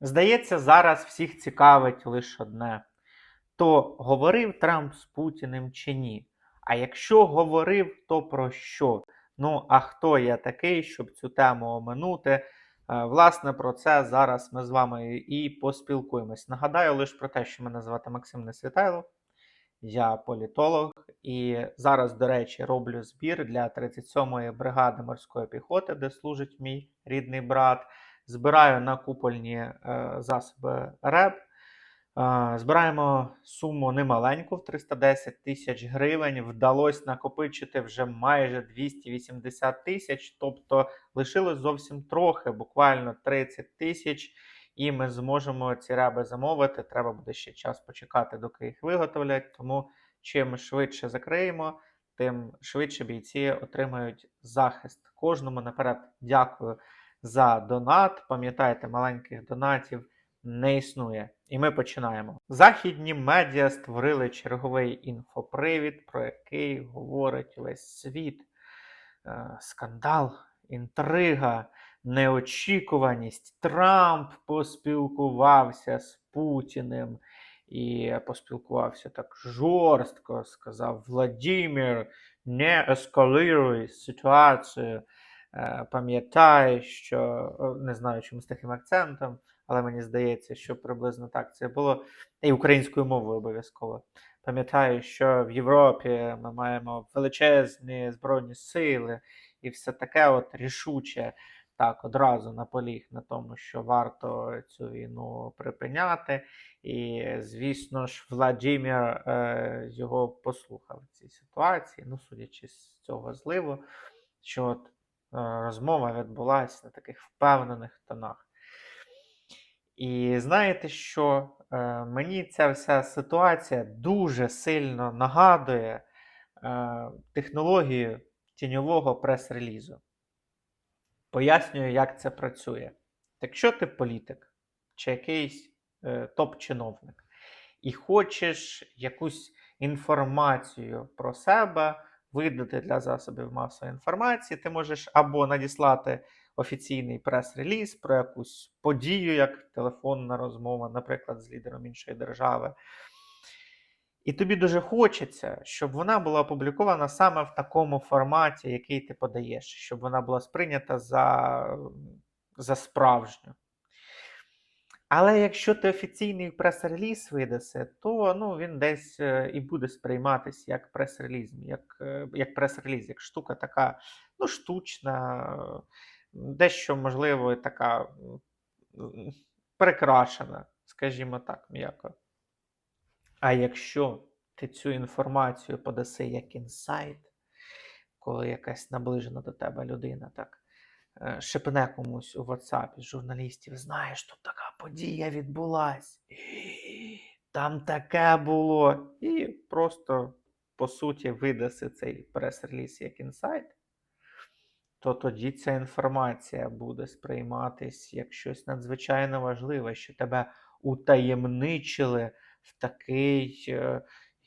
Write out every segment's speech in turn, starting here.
Здається, зараз всіх цікавить лише одне: то говорив Трамп з Путіним чи ні? А якщо говорив, то про що? Ну, а хто я такий, щоб цю тему оминути? Е, Власне, про це зараз ми з вами і поспілкуємось. Нагадаю лише про те, що мене звати Максим Несвітайло, я політолог, і зараз, до речі, роблю збір для 37-ї бригади морської піхоти, де служить мій рідний брат. Збираю на купольні е, засоби РЕБ. Е, Збираємо суму немаленьку в 310 тисяч гривень. Вдалося накопичити вже майже 280 тисяч, тобто лишилось зовсім трохи, буквально 30 тисяч, і ми зможемо ці реби замовити. Треба буде ще час почекати, доки їх виготовлять. Тому чим швидше закриємо, тим швидше бійці отримають захист. Кожному наперед дякую за донат. Пам'ятайте, маленьких донатів не існує. І ми починаємо. Західні медіа створили черговий інфопривід, про який говорить весь світ. Е, Скандал, інтрига, неочікуваність. Трамп поспілкувався з Путіним і поспілкувався так жорстко. Сказав Владимир, не ескалируй ситуацію. Е, Пам'ятай, що не знаю, чому з таким акцентом, але мені здається, що приблизно так це було. І українською мовою обов'язково. Пам'ятаю, що в Європі ми маємо величезні збройні сили і все таке от рішуче так одразу наполіг на тому, що варто цю війну припиняти. І, звісно ж, Владимир е, його послухав в цій ситуації. Ну, судячи з цього зливу, що от, розмова відбулася на таких впевнених тонах. І знаєте, що е, мені ця вся ситуація дуже сильно нагадує е, технологію тіньового прес-релізу. Пояснюю, як це працює. Якщо ти політик чи якийсь е, топ-чиновник і хочеш якусь інформацію про себе видати для засобів масової інформації, ти можеш або надіслати офіційний прес-реліз про якусь подію, як телефонна розмова, наприклад, з лідером іншої держави. І тобі дуже хочеться, щоб вона була опублікована саме в такому форматі, який ти подаєш, щоб вона була сприйнята за, за справжню. Але якщо ти офіційний прес-реліз видаси, то ну, він десь е, і буде сприйматися як прес-реліз, як, е, як прес-реліз, як штука така ну, штучна, дещо, можливо, така прикрашена, скажімо так, м'яко. А якщо ти цю інформацію подаси як інсайт, коли якась наближена до тебе людина так шепне комусь у WhatsApp журналістів, знаєш, тут така подія відбулась, там таке було, і просто по суті видаси цей прес-реліз як інсайт, то тоді ця інформація буде сприйматись як щось надзвичайно важливе, що тебе утаємничили в такий е,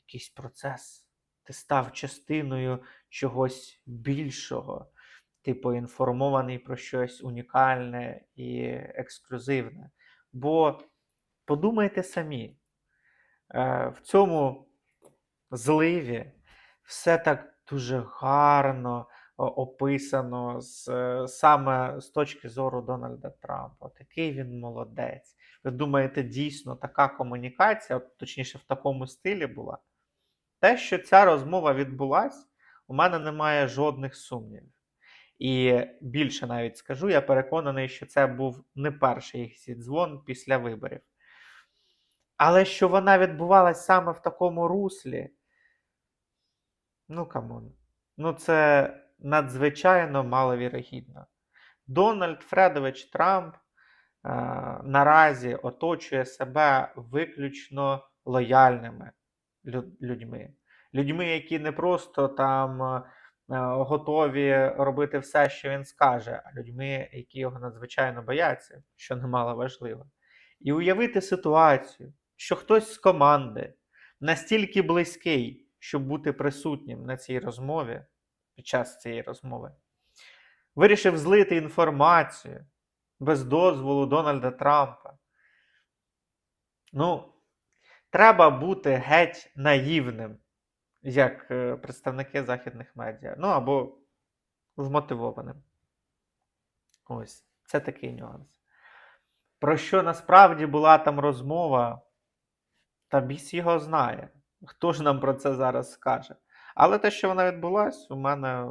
якийсь процес. Ти став частиною чогось більшого. Ти поінформований про щось унікальне і ексклюзивне. Бо подумайте самі, е, в цьому зливі все так дуже гарно описано з, е, саме з точки зору Дональда Трампа. Такий він молодець. Ви думаєте, дійсно така комунікація, точніше, в такому стилі була? Те, що ця розмова відбулась, у мене немає жодних сумнівів. І більше навіть скажу, я переконаний, що це був не перший їх дзвон після виборів. Але що вона відбувалась саме в такому руслі, ну камон. Ну, це надзвичайно маловірогідно. Дональд Фредович Трамп е, наразі оточує себе виключно лояльними людьми. Людьми, які не просто там е, готові робити все, що він скаже, а людьми, які його надзвичайно бояться, що немало важливо. І уявити ситуацію, що хтось з команди настільки близький, щоб бути присутнім на цій розмові під час цієї розмови, вирішив злити інформацію без дозволу Дональда Трампа Ну, треба бути геть наївним, як е, представники західних медіа. Ну або вмотивованим. Ось, це такий нюанс. Про що насправді була там розмова, та біс його знає. Хто ж нам про це зараз скаже? Але те, що вона відбулась, у мене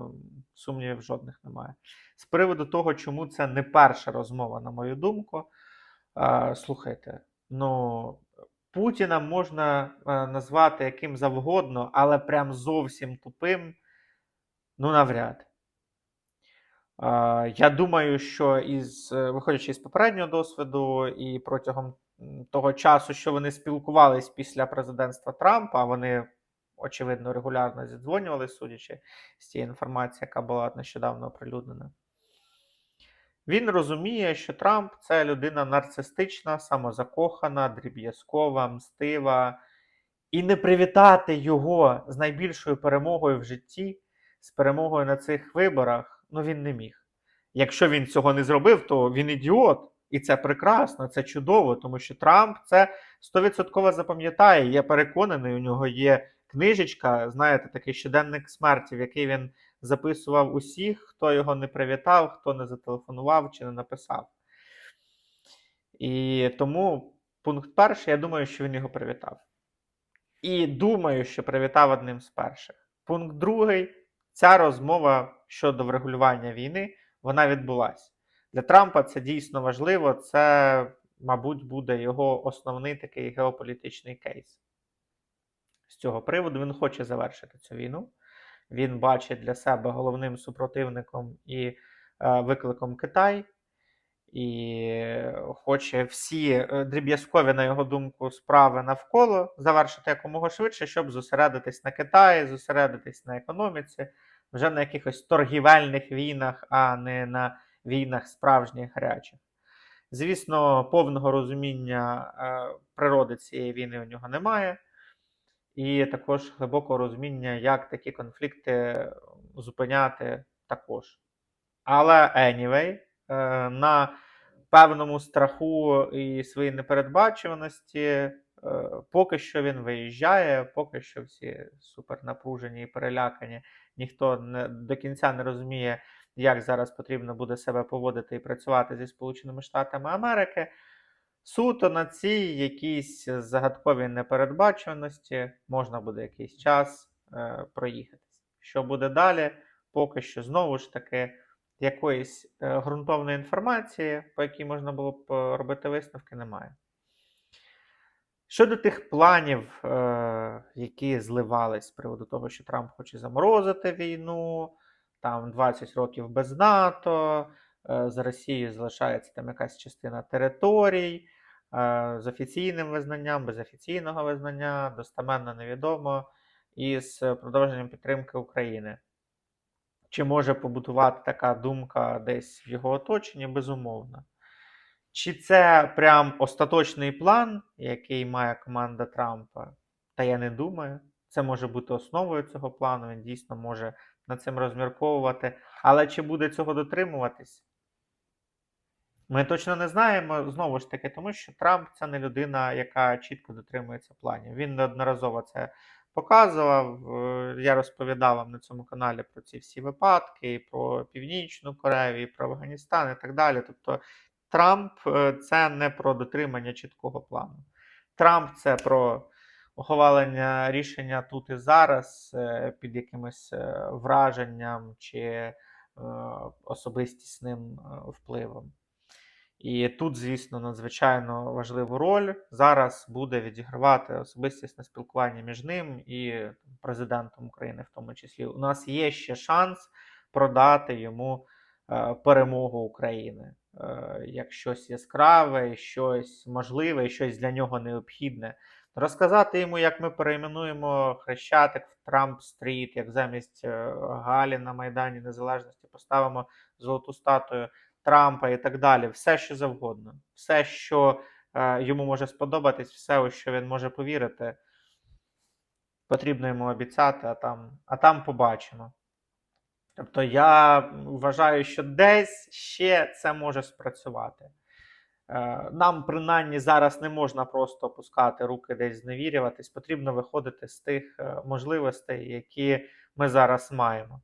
сумнівів жодних немає. З приводу того, чому це не перша розмова, на мою думку. Слухайте, ну, Путіна можна е, назвати яким завгодно, але прям зовсім тупим, ну навряд. Я думаю, що із, е, виходячи з попереднього досвіду, і протягом того часу, що вони спілкувались після президентства Трампа, вони, очевидно, регулярно зідзвонювалися, судячи з тієї інформації, яка була нещодавно оприлюднена. Він розуміє, що Трамп це людина нарцистична, самозакохана, дріб'язкова, мстива, і не привітати його з найбільшою перемогою в житті, з перемогою на цих виборах, ну він не міг. Якщо він цього не зробив, то він ідіот. І це прекрасно, це чудово, тому що Трамп це 100% запам'ятає. Я переконаний, у нього є книжечка, знаєте, такий щоденник смерті, в який він записував усіх, хто його не привітав, хто не зателефонував чи не написав. І тому пункт перший, я думаю, що він його привітав. І думаю, що привітав одним з перших. Пункт другий. Ця розмова щодо врегулювання війни вона відбулася. Для Трампа це дійсно важливо. Це, мабуть, буде його основний такий геополітичний кейс. З цього приводу він хоче завершити цю війну. Він бачить для себе головним супротивником і е, викликом Китай, і хоче всі е, дріб'язкові, на його думку, справи навколо завершити якомога швидше, щоб зосередитись на Китаї, зосередитись на економіці, вже на якихось торгівельних війнах, а не на війнах справжніх гарячих. Звісно, повного розуміння е, природи цієї війни у нього немає і також глибокого розуміння, як такі конфлікти зупиняти також. Але anyway, е, на певному страху і своїй непередбачуваності, е, поки що він виїжджає, поки що всі супер напружені і перелякані, ніхто не, до кінця не розуміє, як зараз потрібно буде себе поводити і працювати зі Сполученими Штатами Америки. Суто на цій якійсь загадковій непередбачуваності можна буде якийсь час е, проїхатись. Що буде далі, поки що знову ж таки якоїсь е, ґрунтовної інформації, по якій можна було б е, робити висновки, немає. Щодо тих планів, е, які зливались з приводу того, що Трамп хоче заморозити війну, там 20 років без НАТО, е, за Росією залишається там якась частина територій. Е, з офіційним визнанням, без офіційного визнання, достеменно невідомо, і з продовженням підтримки України. Чи може побутувати така думка десь в його оточенні? Безумовно. Чи це прям остаточний план, який має команда Трампа? Та я не думаю. Це може бути основою цього плану, він дійсно може над цим розмірковувати. Але чи буде цього дотримуватись? Ми точно не знаємо знову ж таки, тому що Трамп це не людина, яка чітко дотримується планів. Він неодноразово це показував. Е, я розповідав вам на цьому каналі про ці всі випадки, і про Північну Корею, і про Афганістан і так далі. Тобто Трамп е, це не про дотримання чіткого плану. Трамп це про ухвалення рішення тут і зараз е, під якимось враженням чи особистісним впливом. І тут, звісно, надзвичайно важливу роль зараз буде відігравати особистісне спілкування між ним і президентом України, в тому числі. У нас є ще шанс продати йому е, перемогу України е, як щось яскраве, щось можливе, щось для нього необхідне. Розказати йому, як ми перейменуємо Хрещатик в Трамп-стріт, як замість е, Галі на Майдані Незалежності поставимо золоту статую. Трампа і так далі, все що завгодно, все, що е, йому може сподобатись, все, у що він може повірити, потрібно йому обіцяти, а там, а там побачимо. Тобто я вважаю, що десь ще це може спрацювати. Е, Нам принаймні зараз не можна просто опускати руки десь зневірюватись. Потрібно виходити з тих е, можливостей, які ми зараз маємо.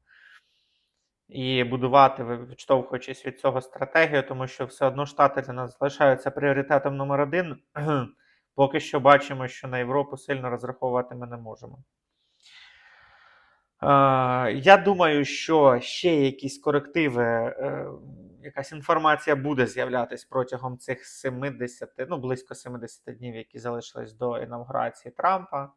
І будувати, відштовхуючись від цього стратегію, тому що все одно Штати для нас залишаються пріоритетом номер один. Поки що бачимо, що на Європу сильно розраховувати ми не можемо. Я думаю, що ще якісь корективи, е, якась інформація буде з'являтись протягом цих 70, ну близько 70 днів, які залишились до інавгурації Трампа.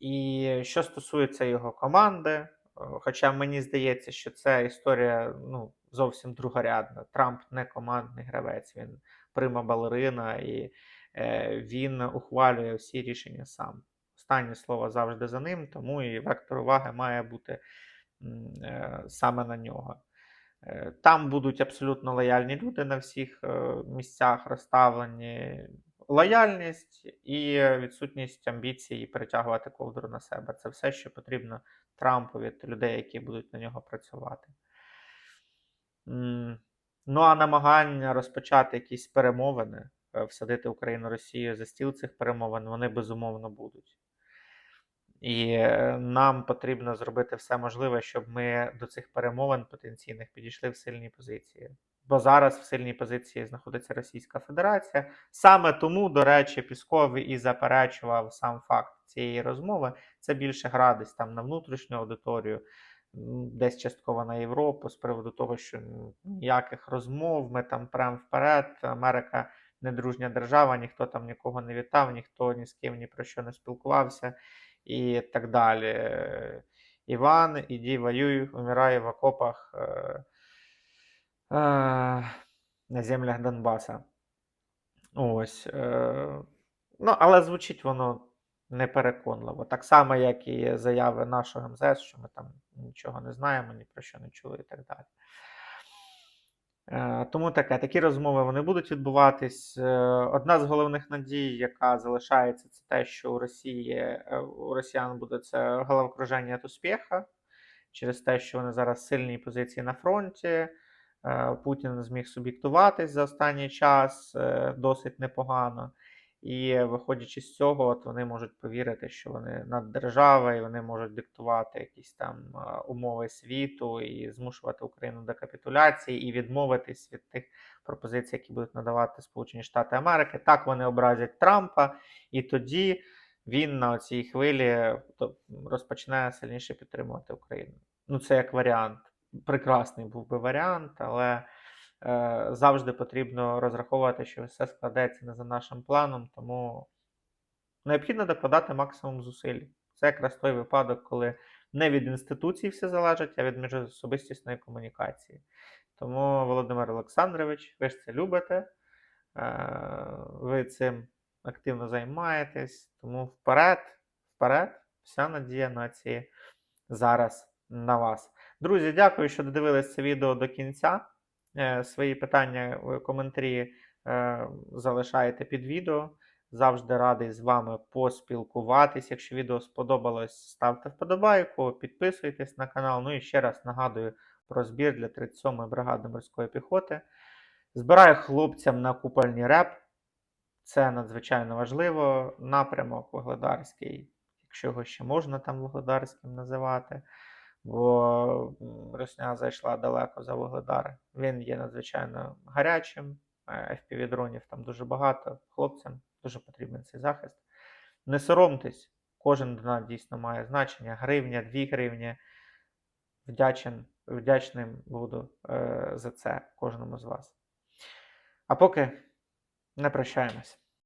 І що стосується його команди, хоча мені здається, що ця історія ну, зовсім другорядна. Трамп не командний гравець, він прима балерина і е, він ухвалює всі рішення сам. Останнє слово завжди за ним, тому і вектор уваги має бути е, саме на нього. Е, Там будуть абсолютно лояльні люди на всіх е, місцях розставлені. Лояльність і відсутність амбіції перетягувати ковдру на себе. Це все, що потрібно Трампу від людей, які будуть на нього працювати. Ну а намагання розпочати якісь перемовини, е, всадити Україну Росію за стіл цих перемовин, вони безумовно будуть. І е, нам потрібно зробити все можливе, щоб ми до цих перемовин потенційних підійшли в сильній позиції. Бо зараз в сильній позиції знаходиться Російська Федерація. Саме тому, до речі, Пісков і заперечував сам факт цієї розмови. Це більше гра десь там на внутрішню аудиторію, десь частково на Європу з приводу того, що ніяких розмов, ми там прям вперед. Америка не дружня держава, ніхто там нікого не вітав, ніхто ні з ким ні про що не спілкувався і так далі. Іван, іди воюй, умирай в окопах е, на землях Донбаса. Ось. Е, ну, але звучить воно непереконливо. Так само, як і заяви нашого МЗС, що ми там нічого не знаємо, ні про що не чули і так далі. Е, Тому таке, такі розмови вони будуть відбуватись. Е, Одна з головних надій, яка залишається, це те, що у Росії у росіян буде це головокруження від успіха через те, що вони зараз в сильній позиції на фронті. Е, Путін зміг суб'єктуватись за останній час е, досить непогано. І виходячи з цього, от вони можуть повірити, що вони над державою, вони можуть диктувати якісь там е, умови світу і змушувати Україну до капітуляції і відмовитись від тих пропозицій, які будуть надавати Сполучені Штати Америки. Так вони образять Трампа, і тоді він на цій хвилі розпочне сильніше підтримувати Україну. Ну, це як варіант. Прекрасний був би варіант, але е, завжди потрібно розраховувати, що все складеться не за нашим планом, тому необхідно докладати максимум зусиль. Це якраз той випадок, коли не від інституцій все залежить, а від міжособистісної комунікації. Тому, Володимир Олександрович, ви ж це любите, е, ви цим активно займаєтесь, тому вперед, вперед, вся надія нації зараз на вас. Друзі, дякую, що додивились це відео до кінця. Е, Свої питання, коментарі е, залишайте під відео. Завжди радий з вами поспілкуватись. Якщо відео сподобалось, ставте вподобайку, підписуйтесь на канал. Ну і ще раз нагадую про збір для 37-ї бригади морської піхоти. Збираю хлопцям на купольні реп. Це надзвичайно важливо. Напрямок Вугледарський, якщо його ще можна там Вугледарським називати, бо Росня зайшла далеко за Вугледар. Він є надзвичайно гарячим. FPV-дронів там дуже багато. Хлопцям дуже потрібен цей захист. Не соромтесь, кожен донат дійсно має значення. Гривня, 2 гривні. Вдячен, вдячним буду е, за це кожному з вас. А поки не прощаємось.